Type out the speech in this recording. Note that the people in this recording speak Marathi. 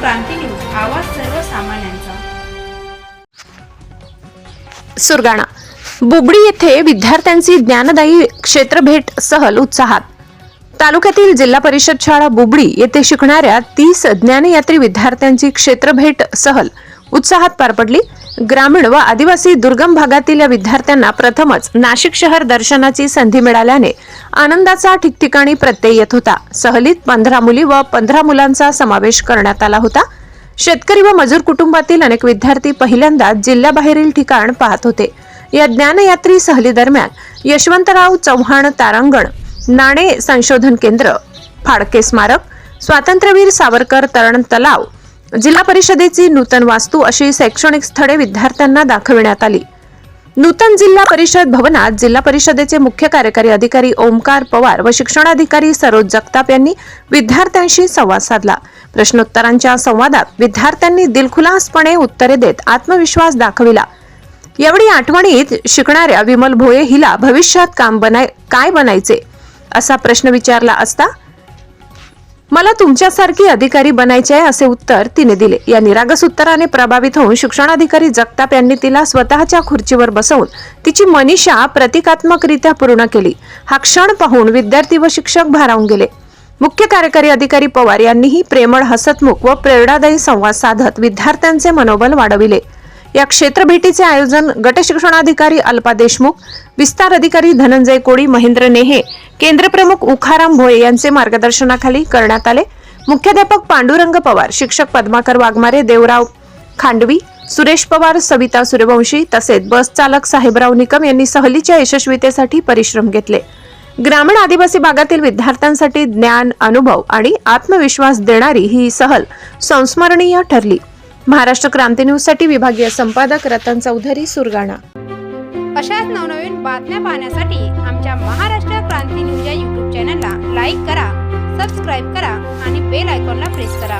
क्रांती न्यूज आवाज सर्वसामान्यांचा. सुरगाणा. बुबडी येथे विद्यार्थ्यांची ज्ञानदायी क्षेत्रभेट सहल उत्साहात. तालुक्यातील जिल्हा परिषद शाळा बुबडी येथे शिकणाऱ्या तीस ज्ञानयात्री विद्यार्थ्यांची क्षेत्रभेट सहल उत्साहात पार पडली. ग्रामीण व आदिवासी दुर्गम भागातील या विद्यार्थ्यांना प्रथमच नाशिक शहर दर्शनाची संधी मिळाल्याने आनंदाचा ठिकठिकाणी प्रत्यय येत होता. सहलीत पंधरा मुली व पंधरा मुलांचा समावेश करण्यात आला होता. शेतकरी व मजूर कुटुंबातील अनेक विद्यार्थी पहिल्यांदा जिल्ह्याबाहेरील ठिकाण पाहत होते. या ज्ञानयात्री सहली दरम्यान यशवंतराव चव्हाण तारांगण नाणे संशोधन केंद्र फाडके स्मारक स्वातंत्र्यवीर सावरकर तरण तलाव जिल्हा परिषदेची नूतन वास्तू अशी शैक्षणिक स्थळे विद्यार्थ्यांना दाखविण्यात आली. नूतन जिल्हा परिषद भवनात जिल्हा परिषदेचे मुख्य कार्यकारी अधिकारी ओमकार पवार व शिक्षणाधिकारी सरोज जगताप यांनी विद्यार्थ्यांशी संवाद साधला. प्रश्नोत्तरांच्या संवादात विद्यार्थ्यांनी दिलखुलासपणे उत्तरे देत आत्मविश्वास दाखविला. यावेळी आठवणीत शिकणाऱ्या विमल भोये हिला भविष्यात काम बनाय काय बनायचे? असा प्रश्न विचारला असता मला तुमच्यासारखी अधिकारी बनायचे आहे असे उत्तर तिने दिले. या निरागस उत्तराने प्रभावित होऊन शिक्षणाधिकारी जगताप यांनी तिला स्वतःच्या खुर्चीवर बसवून तिची मनीषा प्रतिकात्मकरित्या पूर्ण केली. हा क्षण पाहून विद्यार्थी व शिक्षक भारावून गेले. मुख्य कार्यकारी अधिकारी पवार यांनीही प्रेमळ हसतमुख व प्रेरणादायी संवाद साधत विद्यार्थ्यांचे मनोबल वाढविले. या क्षेत्रभेटीचे आयोजन गटशिक्षणाधिकारी अल्पा देशमुख विस्तार अधिकारी धनंजय कोळी महेंद्र नेहे केंद्रप्रमुख उखाराम भोये यांचे मार्गदर्शनाखाली करण्यात आले. मुख्याध्यापक पांडुरंग पवार शिक्षक पद्माकर वाघमारे देवराव खांडवी सुरेश पवार सविता सूर्यवंशी तसेच बस चालक साहेबराव निकम यांनी सहलीच्या यशस्वीतेसाठी परिश्रम घेतले. ग्रामीण आदिवासी भागातील विद्यार्थ्यांसाठी ज्ञान अनुभव आणि आत्मविश्वास देणारी ही सहल संस्मरणीय ठरली. महाराष्ट्र क्रांती न्यूजसाठी विभागीय संपादक रतन चौधरी सुरगाणा. अशाच नवनवीन बातम्या पाहण्यासाठी आमच्या महाराष्ट्र क्रांती न्यूज या युट्यूब चॅनलला लाईक करा सबस्क्राईब करा आणि बेल आयकॉनला प्रेस करा.